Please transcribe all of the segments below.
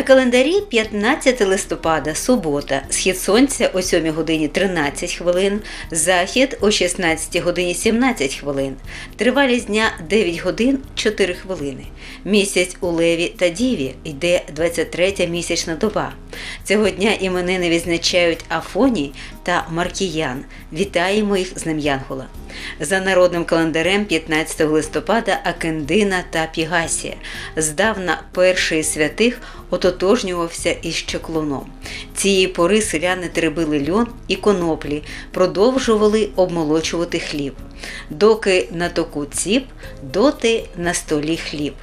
На календарі 15 листопада, субота, схід сонця о 7 годині 13 хвилин, захід о 16 годині 17 хвилин, тривалість дня 9 годин 4 хвилини. Місяць у Леві та Діві йде 23 місячна доба. Цього дня іменини відзначають Афоній та Маркіян. Вітаємо їх з Днем Янгола. За народним календарем 15 листопада Акендина та Пігасія. Здавна перший святих ототожнювався із чеклуном. Цієї пори селяни теребили льон і коноплі, продовжували обмолочувати хліб. Доки на току ціп, доти на столі хліб.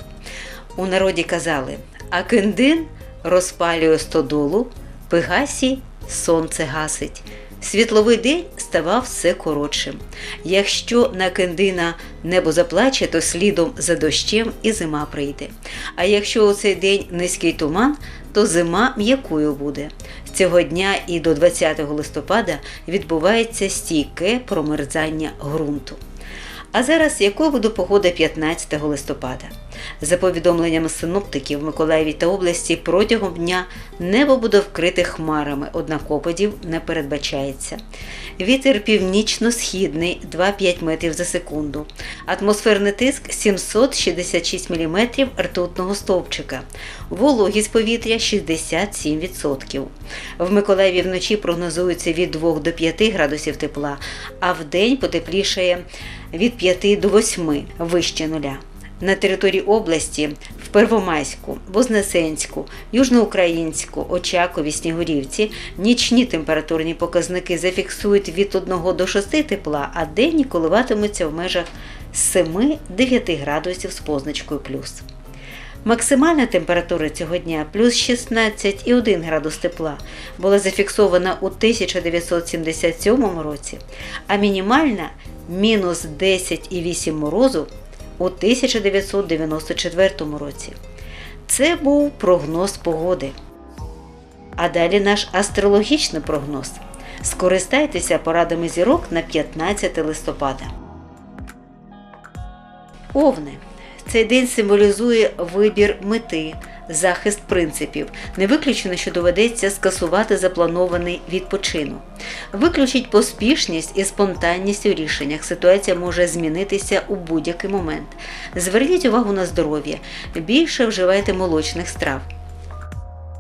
У народі казали: Акендин розпалює стодолу, Пегасій сонце гасить. Світловий день ставав все коротшим. Якщо на кендина небо заплаче, то слідом за дощем і зима прийде. А якщо у цей день низький туман, то зима м'якою буде. З цього дня і до 20 листопада відбувається стійке промерзання ґрунту. А зараз якою буде погода 15 листопада? За повідомленнями синоптиків в Миколаєві та області протягом дня небо буде вкрите хмарами, однак опадів не передбачається. Вітер північно-східний 2-5 метрів за секунду. Атмосферний тиск 766 мм ртутного стовпчика. Вологість повітря 67%. В Миколаєві вночі прогнозується від 2 до 5 градусів тепла, а в день потеплішає від 5 до 8 вище нуля. На території області в Первомайську, Вознесенську, Южноукраїнську, Очакові, Снігурівці нічні температурні показники зафіксують від 1 до 6 тепла, а денні коливатимуться в межах 7-9 градусів з позначкою плюс. Максимальна температура цього дня плюс 16,1 градус тепла була зафіксована у 1977 році, а мінімальна мінус 10,8 морозу у 1994 році. Це був прогноз погоди. А далі наш астрологічний прогноз. Скористайтеся порадами зірок на 15 листопада. Овни. Цей день символізує вибір мети, захист принципів. Не виключено, що доведеться скасувати запланований відпочинок. Виключіть поспішність і спонтанність у рішеннях. Ситуація може змінитися у будь-який момент. Зверніть увагу на здоров'я. Більше вживайте молочних страв.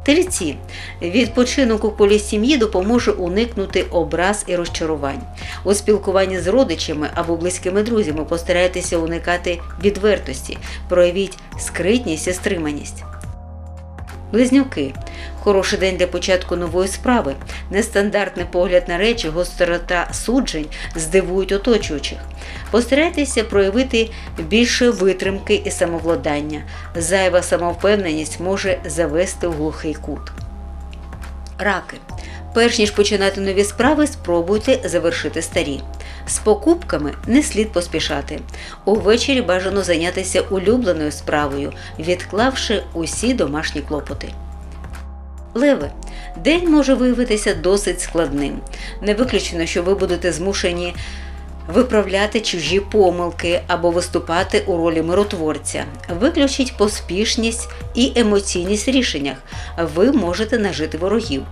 Тельці. Відпочинок у колі сім'ї допоможе уникнути образ і розчарувань. У спілкуванні з родичами або близькими друзями постарайтеся уникати відвертості, проявіть скритність і стриманість. Близнюки. Хороший день для початку нової справи. Нестандартний погляд на речі, гострота суджень здивують оточуючих. Постарайтеся проявити більше витримки і самовладання. Зайва самовпевненість може завести в глухий кут. Раки. Перш ніж починати нові справи, спробуйте завершити старі. З покупками не слід поспішати. Увечері бажано зайнятися улюбленою справою, відклавши усі домашні клопоти. Леви. День може виявитися досить складним. Не виключено, що ви будете змушені виправляти чужі помилки або виступати у ролі миротворця. Виключіть поспішність і емоційність в рішеннях. Ви можете нажити ворогів.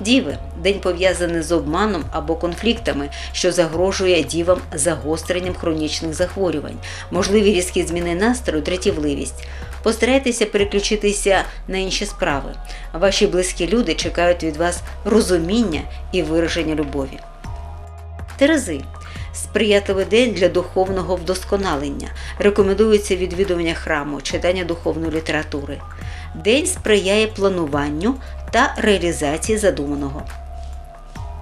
Діви день пов'язаний з обманом або конфліктами, що загрожує дівам загостренням хронічних захворювань, можливі різкі зміни настрою, дратівливість. Постарайтеся переключитися на інші справи. Ваші близькі люди чекають від вас розуміння і вираження любові. Терези сприятливий день для духовного вдосконалення. Рекомендується відвідування храму, читання духовної літератури. День сприяє плануванню та реалізації задуманого.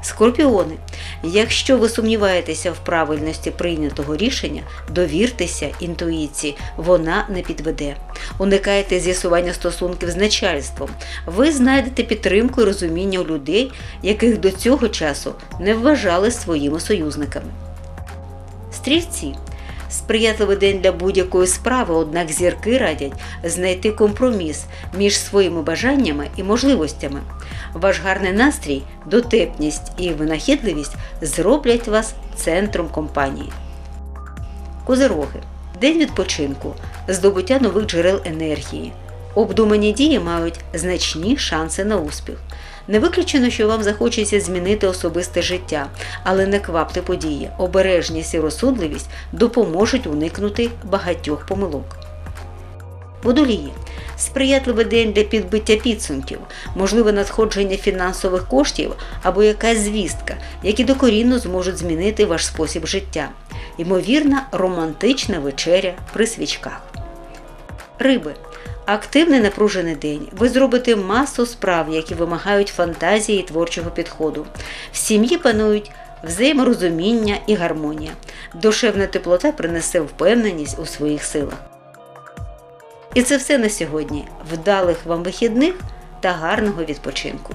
Скорпіони. Якщо ви сумніваєтеся в правильності прийнятого рішення, довіртеся інтуїції, вона не підведе. Уникайте з'ясування стосунків з начальством. Ви знайдете підтримку і розуміння у людей, яких до цього часу не вважали своїми союзниками. Стрільці сприятливий день для будь-якої справи, однак зірки радять знайти компроміс між своїми бажаннями і можливостями. Ваш гарний настрій, дотепність і винахідливість зроблять вас центром компанії. Козироги. День відпочинку, здобуття нових джерел енергії. Обдумані дії мають значні шанси на успіх. Не виключено, що вам захочеться змінити особисте життя, але не квапте події. Обережність і розсудливість допоможуть уникнути багатьох помилок. Водолії. Сприятливий день для підбиття підсумків, можливе надходження фінансових коштів або якась звістка, які докорінно зможуть змінити ваш спосіб життя. Ймовірна романтична вечеря при свічках. Риби. Активний напружений день. Ви зробите масу справ, які вимагають фантазії і творчого підходу. В сім'ї панують взаєморозуміння і гармонія. Душевна теплота принесе впевненість у своїх силах. І це все на сьогодні. Вдалих вам вихідних та гарного відпочинку!